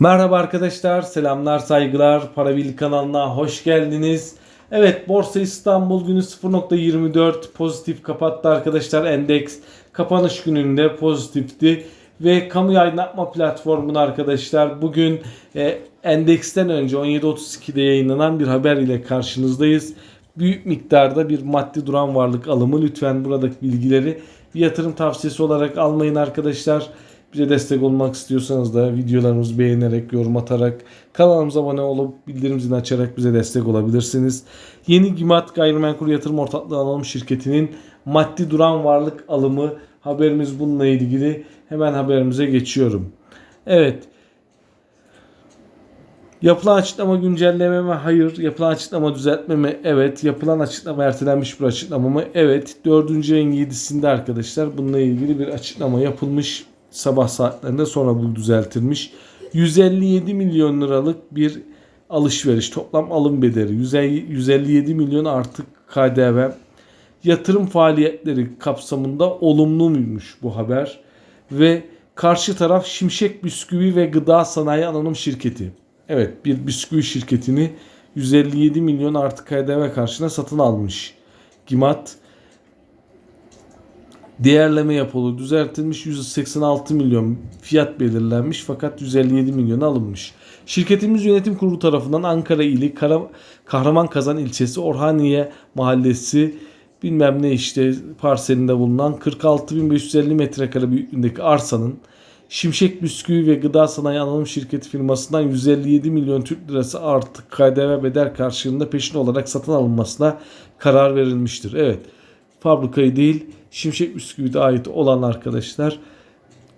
Merhaba arkadaşlar, selamlar, saygılar. Parabil kanalına hoş geldiniz. Evet, Borsa İstanbul günü 0.24 pozitif kapattı arkadaşlar. Endeks kapanış gününde pozitifti. Ve kamu aydınlatma platformunu arkadaşlar bugün e, endeksten önce 17.32'de yayınlanan bir haber ile karşınızdayız. Büyük miktarda bir maddi duran varlık alımı. Lütfen buradaki bilgileri bir yatırım tavsiyesi olarak almayın arkadaşlar. Bize destek olmak istiyorsanız da videolarımızı beğenerek, yorum atarak, kanalımıza abone olup bildirim zilini açarak bize destek olabilirsiniz. Yeni Gimat Gayrimenkul Yatırım Ortaklığı Anonim Şirketi'nin maddi duran varlık alımı haberimiz bununla ilgili. Hemen haberimize geçiyorum. Evet. Yapılan açıklama güncelleme mi? Hayır. Yapılan açıklama düzeltme mi? Evet. Yapılan açıklama ertelenmiş bir açıklama mı? Evet. 4. ayın 7'sinde arkadaşlar bununla ilgili bir açıklama yapılmış. Sabah saatlerinde sonra bu düzeltilmiş. 157 milyon liralık bir alışveriş. Toplam alım bedeli 157 milyon artık KDV. Yatırım faaliyetleri kapsamında olumlu muymuş bu haber? Ve karşı taraf Şimşek Bisküvi ve Gıda Sanayi Anonim Şirketi. Evet bir bisküvi şirketini 157 milyon artı KDV karşına satın almış. Gimat değerleme yapılı düzeltilmiş 186 milyon fiyat belirlenmiş fakat 157 milyona alınmış. Şirketimiz yönetim kurulu tarafından Ankara ili Kahraman ilçesi Orhaniye mahallesi bilmem ne işte parselinde bulunan 46.550 metrekare büyüklüğündeki arsanın Şimşek Bisküvi ve Gıda Sanayi Anonim Şirketi firmasından 157 milyon Türk lirası artı KDV bedel karşılığında peşin olarak satın alınmasına karar verilmiştir. Evet fabrikayı değil Şimşek Bisküvi'de ait olan arkadaşlar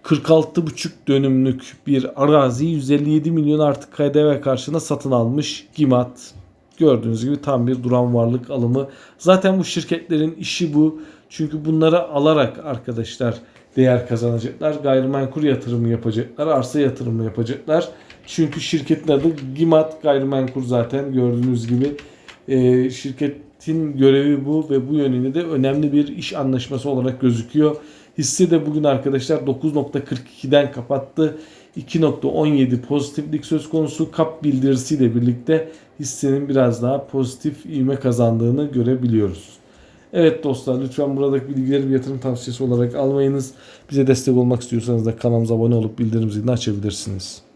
46,5 dönümlük bir arazi 157 milyon artı KDV karşılığında satın almış Gimat. Gördüğünüz gibi tam bir duran varlık alımı. Zaten bu şirketlerin işi bu. Çünkü bunları alarak arkadaşlar değer kazanacaklar. Gayrimenkul yatırımı yapacaklar. Arsa yatırımı yapacaklar. Çünkü şirketin adı Gimat Gayrimenkul zaten gördüğünüz gibi. Ee, şirketin görevi bu ve bu yönüyle de önemli bir iş anlaşması olarak gözüküyor. Hisse de bugün arkadaşlar 9.42'den kapattı. 2.17 pozitiflik söz konusu kap bildirisiyle birlikte hissenin biraz daha pozitif ivme kazandığını görebiliyoruz. Evet dostlar lütfen buradaki bilgileri bir yatırım tavsiyesi olarak almayınız. Bize destek olmak istiyorsanız da kanalımıza abone olup bildirim zilini açabilirsiniz.